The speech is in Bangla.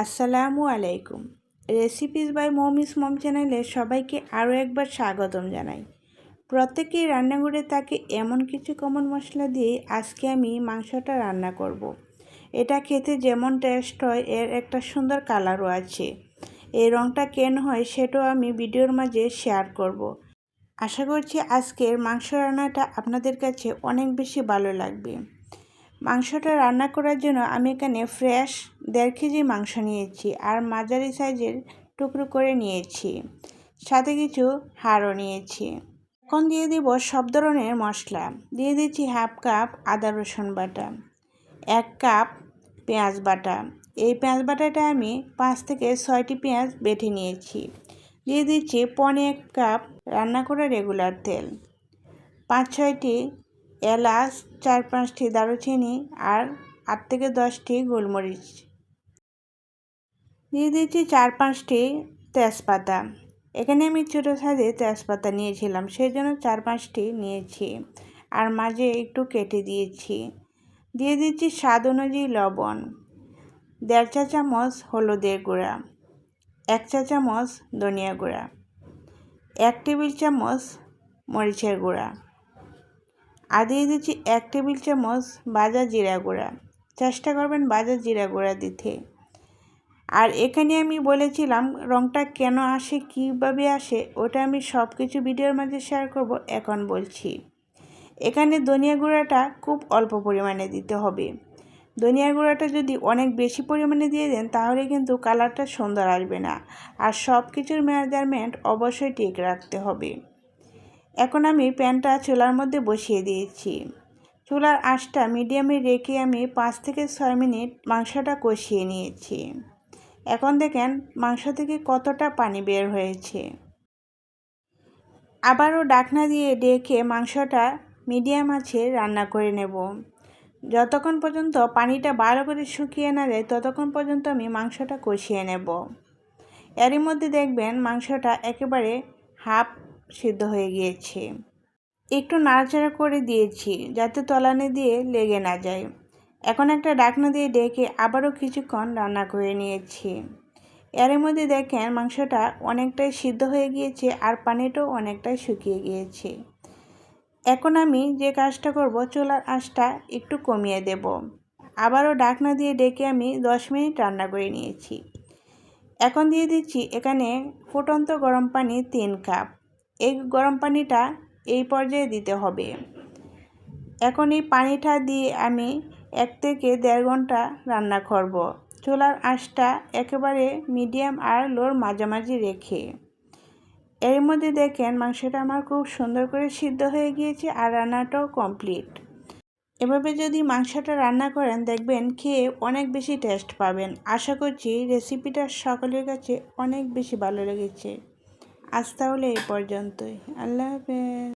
আসসালামু আলাইকুম রেসিপিস বাই মমিস মম চ্যানেলে সবাইকে আরও একবার স্বাগতম জানাই প্রত্যেকেই রান্নাঘরে তাকে এমন কিছু কমন মশলা দিয়ে আজকে আমি মাংসটা রান্না করব। এটা খেতে যেমন টেস্ট হয়, এর একটা সুন্দর কালারও আছে এই রঙটা কেন হয় সেটাও আমি ভিডিওর মাঝে শেয়ার করব। আশা করছি আজকের মাংস রান্নাটা আপনাদের কাছে অনেক বেশি ভালো লাগবে মাংসটা রান্না করার জন্য আমি এখানে ফ্রেশ দেড় কেজি মাংস নিয়েছি আর মাঝারি সাইজের টুকরো করে নিয়েছি। সাথে কিছু হাড়ও নিয়েছি। এখন দিয়ে দিব সব ধরনের মশলা। দিয়ে দিচ্ছি হাফ কাপ আদা রসুন বাটা, এক কাপ পেঁয়াজ বাটা। এই পেঁয়াজ বাটাটা আমি পাঁচ থেকে ছয়টি পেঁয়াজ বেটে নিয়েছি। দিয়ে দিচ্ছি পনে এক কাপ রান্না করা রেগুলার তেল। পাঁচ ছয়টি এলাচ, চার পাঁচটি দারুচিনি আর আট থেকে দশটি গোলমরিচ। দিয়ে দিচ্ছি চার পাঁচটি তেজপাতা। এখানে আমি ছোটো সাইজে তেজপাতা নিয়েছিলাম সেই জন্য চার পাঁচটি নিয়েছি আর মাঝে একটু কেটে দিয়েছি। দিয়ে দিচ্ছি স্বাদ অনুযায়ী লবণ, দেড় চা চামচ হলুদের গুঁড়া, এক চা চামচ ধনিয়া গুঁড়া, এক টেবিল চামচ মরিচের গুঁড়া। আর দিয়ে দিচ্ছি এক টেবিল চামচ বাজা জিরা গুঁড়া। চেষ্টা করবেন বাজা জিরা গুঁড়া দিতে। আর এখানে আমি বলেছিলাম রঙটা কেন আসে, কীভাবে আসে, ওটা আমি সব কিছু ভিডিওর মাঝে শেয়ার করব, এখন বলছি। এখানে ধনিয়া গুঁড়াটা খুব অল্প পরিমাণে দিতে হবে। ধনিয়া গুঁড়াটা যদি অনেক বেশি পরিমাণে দিয়ে দেন, তাহলে কিন্তু কালারটা সুন্দর আসবে না। আর সব কিছুর মেজারমেন্ট অবশ্যই ঠিক রাখতে হবে। এখন আমি প্যানটা চুলার মধ্যে বসিয়ে দিয়েছি। চুলার আঁচটা মিডিয়ামে রেখে আমি পাঁচ থেকে ছয় মিনিট মাংসটা কষিয়ে নিয়েছি। এখন দেখেন মাংস থেকে কতটা পানি বের হয়েছে। আবারও ডাকনা দিয়ে ডেকে মাংসটা মিডিয়াম আছে রান্না করে নেব। যতক্ষণ পর্যন্ত পানিটা ভালো করে শুকিয়ে না যায়, ততক্ষণ পর্যন্ত আমি মাংসটা কষিয়ে নেব। এরই মধ্যে দেখবেন মাংসটা একেবারে হাফ সিদ্ধ হয়ে গিয়েছে। একটু নাড়াচাড়া করে দিয়েছি যাতে তলানে দিয়ে লেগে না যায়। এখন একটা ডাকনা দিয়ে ডেকে আবারও কিছুক্ষণ রান্না করে নিয়েছি। এর মধ্যে দেখেন মাংসটা অনেকটাই সিদ্ধ হয়ে গিয়েছে আর পানিটাও অনেকটাই শুকিয়ে গিয়েছে। এখন আমি যে কাজটা করব চুলার আঁচটা একটু কমিয়ে দেব। আবারও ডাকনা দিয়ে ডেকে আমি দশ মিনিট রান্না করে নিয়েছি। এখন দিয়ে দিচ্ছি এখানে ফুটন্ত গরম পানি তিন কাপ। এই গরম পানিটা এই পর্যায়ে দিতে হবে। এখন এই পানিটা দিয়ে আমি এক থেকে দেড় ঘণ্টা রান্না করব। চুলার আঁচটা একেবারে মিডিয়াম আর লোর মাঝামাঝি রেখে। এর মধ্যে দেখেন মাংসটা আমার খুব সুন্দর করে সিদ্ধ হয়ে গিয়েছে আর রান্নাটাও কমপ্লিট। এভাবে যদি মাংসটা রান্না করেন দেখবেন খেয়ে অনেক বেশি টেস্ট পাবেন। আশা করছি রেসিপিটা সকলের কাছে অনেক বেশি ভালো লেগেছে। আজ তাহলে এই পর্যন্তই আল্লাহ হাফেজ